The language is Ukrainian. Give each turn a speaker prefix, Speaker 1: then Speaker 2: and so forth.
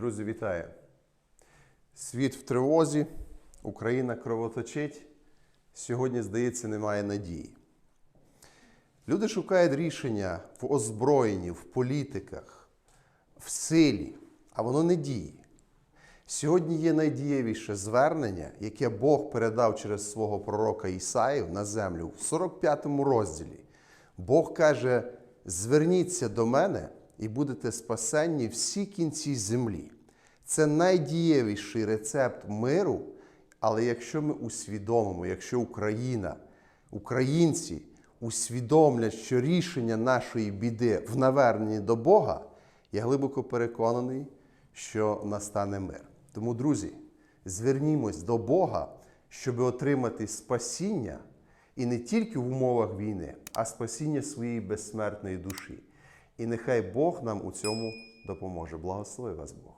Speaker 1: Друзі, вітаю! Світ в тривозі, Україна кровоточить. Сьогодні, здається, немає надії. Люди шукають рішення в озброєнні, в політиках, в силі, а воно не діє. Сьогодні є найдієвіше звернення, яке Бог передав через свого пророка Ісаїв на землю в 45 розділі. Бог каже: зверніться до мене і будете спасенні всі кінці землі. Це найдієвіший рецепт миру. Але якщо ми усвідомимо, якщо Україна, українці усвідомлять, що рішення нашої біди в наверненні до Бога, я глибоко переконаний, що настане мир. Тому, друзі, звернімось до Бога, щоб отримати спасіння і не тільки в умовах війни, а спасіння своєї безсмертної душі. І нехай Бог нам у цьому допоможе. Благослови вас Бог.